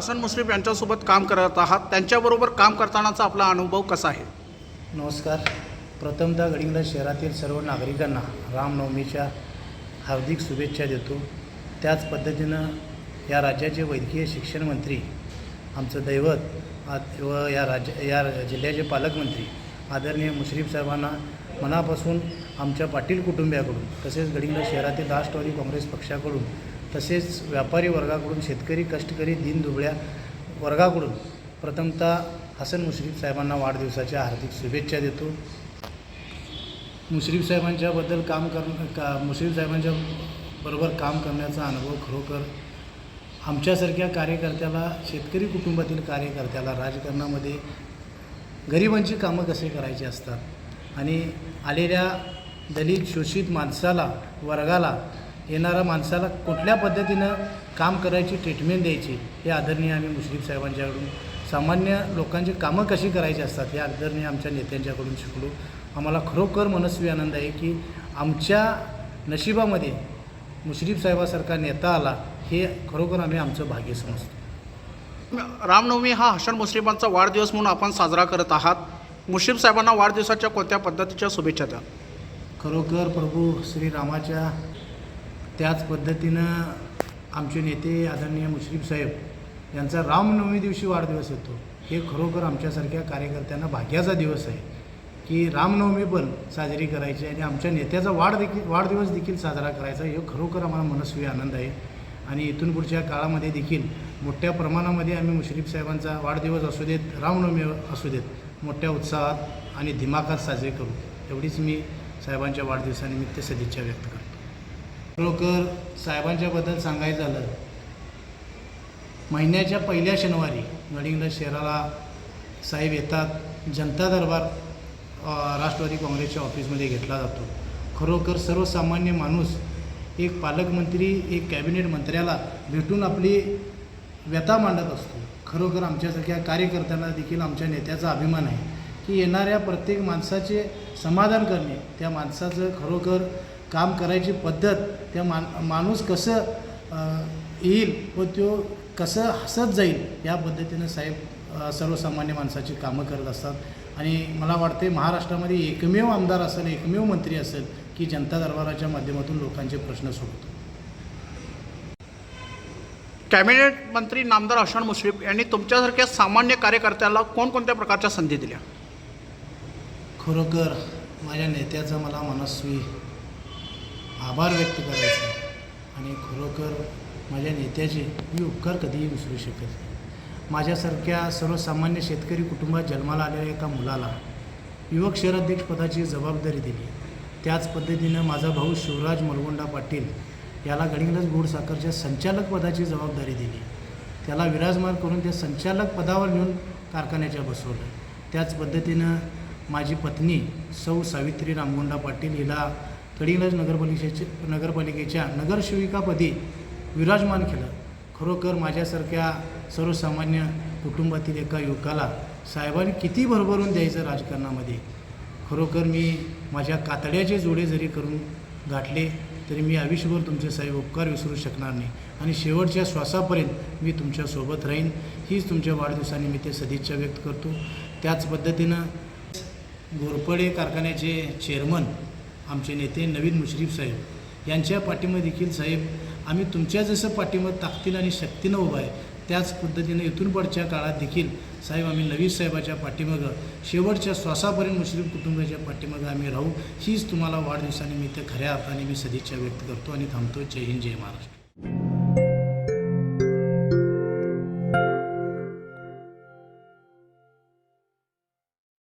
हसन मुश्रीफ यांच्यासोबत काम करत आहात. त्यांच्याबरोबर काम करतानाचा आपला अनुभव कसा आहे? नमस्कार. प्रथमतः गडिंग्लज शहरातील सर्व नागरिकांना रामनवमीच्या हार्दिक शुभेच्छा देतो. त्याच पद्धतीनं या राज्याचे वैद्यकीय शिक्षण मंत्री आमचं दैवत व या राज्य या जिल्ह्याचे पालकमंत्री आदरणीय मुश्रीफ साहेबांना मनापासून आमच्या पाटील कुटुंबियाकडून तसेच गडिंग्लज शहरातील राष्ट्रवादी काँग्रेस पक्षाकडून तसेच व्यापारी वर्गाकडून शेतकरी कष्टकरी दीनदुबळ्या वर्गाकडून प्रथमतः हसन मुश्रीफ साहेबांना वाढदिवसाच्या हार्दिक शुभेच्छा देतो. मुश्रीफ साहेबांच्याबद्दल काम कर का मुश्रीफ साहेबांच्या बरोबर काम करण्याचा अनुभव खरोखर आमच्यासारख्या कार्यकर्त्याला शेतकरी कुटुंबातील कार्यकर्त्याला राजकारणामध्ये गरिबांची कामं कसे करायची असतात आणि आलेल्या दलित शोषित माणसाला वर्गाला येणाऱ्या माणसाला कुठल्या पद्धतीनं काम करायची ट्रीटमेंट द्यायची हे आदरणीय आम्ही मुश्रीफ साहेबांच्याकडून सामान्य लोकांची कामं कशी करायची असतात हे आदरणीय आमच्या नेत्यांच्याकडून शिकलो. आम्हाला खरोखर मनस्वी आनंद आहे की आमच्या नशिबामध्ये मुश्रीफ साहेबासारखा नेता आला हे खरोखर आम्ही आमचं भाग्य समजतो. रामनवमी हा हसन मुश्रीफांचा वाढदिवस म्हणून आपण साजरा करत आहात. मुश्रीफ साहेबांना वाढदिवसाच्या कोणत्या पद्धतीच्या शुभेच्छा द्या? खरोखर प्रभू श्रीरामाच्या त्याच पद्धतीनं आमचे नेते आदरणीय मुश्रीफ साहेब यांचा रामनवमी दिवशी वाढदिवस येतो. हे खरोखर आमच्यासारख्या कार्यकर्त्यांना भाग्याचा दिवस आहे की रामनवमी पण साजरी करायची आणि आमच्या नेत्याचा वाढ देखील वाढदिवस देखील साजरा करायचा हे खरोखर आम्हाला मनस्वी आनंद आहे. आणि इथून पुढच्या काळामध्ये देखील मोठ्या प्रमाणामध्ये आम्ही मुश्रीफ साहेबांचा वाढदिवस असू देत रामनवमी असू देत मोठ्या उत्साहात आणि दिमाखात साजरे करू. एवढीच मी साहेबांच्या वाढदिवसानिमित्त सदिच्छा व्यक्त करतो. खरोखर साहेबांच्याबद्दल सांगायचं झालं महिन्याच्या पहिल्या शनिवारी गडिंग्लज शहराला साहेब येतात जनता दरबार राष्ट्रवादी काँग्रेसच्या ऑफिसमध्ये घेतला जातो. खरोखर सर्वसामान्य माणूस एक पालकमंत्री एक कॅबिनेट मंत्र्याला भेटून आपली व्यथा मांडत असतो. खरोखर आमच्यासारख्या कार्यकर्त्यांना देखील आमच्या नेत्याचा अभिमान आहे की येणाऱ्या प्रत्येक माणसाचे समाधान करणे त्या माणसाचं खरोखर काम करायची पद्धत त्या मान माणूस कसं येईल व तो कसं हसत जाईल या पद्धतीनं साहेब सर्वसामान्य माणसाची कामं करत असतात. आणि मला वाटते महाराष्ट्रामध्ये एकमेव आमदार असेल एकमेव मंत्री असेल की जनता दरबाराच्या माध्यमातून लोकांचे प्रश्न सोडतो. कॅबिनेट मंत्री नामदार हसन मुश्रीफ यांनी तुमच्यासारख्या सामान्य कार्यकर्त्याला कोणकोणत्या प्रकारच्या संधी दिल्या? खरोखर माझ्या नेत्याचा मला मनस्वी आभार व्यक्त करायचा. आणि खरोखर माझ्या नेत्याचे मी उपकार कधीही विसरू शकत नाही. माझ्यासारख्या सर्वसामान्य शेतकरी कुटुंबात जन्माला आलेल्या एका मुलाला युवक शहराध्यक्षपदाची जबाबदारी दिली. त्याच पद्धतीनं माझा भाऊ शिवराज मलगोंडा पाटील याला गडिंगलज गोड साखरच्या संचालक पदाची जबाबदारी दिली. त्याला विराजमान करून त्या संचालक पदावर नेऊन कारखान्याच्या बसवलं. त्याच पद्धतीनं माझी पत्नी सौ सावित्री रामगोंडा पाटील हिला कडिंगलज नगरपालिकेचे नगरपालिकेच्या नगरसेविकापदी विराजमान केलं. खरोखर माझ्यासारख्या सर्वसामान्य कुटुंबातील एका युवकाला साहेबांनी किती भरभरून द्यायचं राजकारणामध्ये? खरोखर मी माझ्या कातड्याचे जोडे जरी करून गाठले तरी मी आयुष्यभर तुमचे साहेब उपकार विसरू शकणार नाही आणि शेवटच्या श्वासापर्यंत मी तुमच्यासोबत राहीन. हीच तुमच्या वाढदिवसानिमित्त सदिच्छा व्यक्त करतो. त्याच पद्धतीनं घोरपडे कारखान्याचे चेअरमन आमचे नेते नवीन मुश्रीफ साहेब. यांच्या पाठीमध्ये देखील साहेब आम्ही तुमच्या जसं पाठीमध्ये ताकदीनं आणि शक्तीनं उभं आहे त्याच पद्धतीनं इथून पुढच्या काळात देखील साहेब आम्ही नवीन साहेबाच्या पाठीमागं शेवटच्या श्वासापर्यंत मुश्रीफ कुटुंबाच्या पाठीमागं आम्ही राहू हीच तुम्हाला वाढदिवसानिमित्त खऱ्या अर्थाने मी सदिच्छा व्यक्त करतो आणि थांबतो. जय हिंद जय महाराष्ट्र.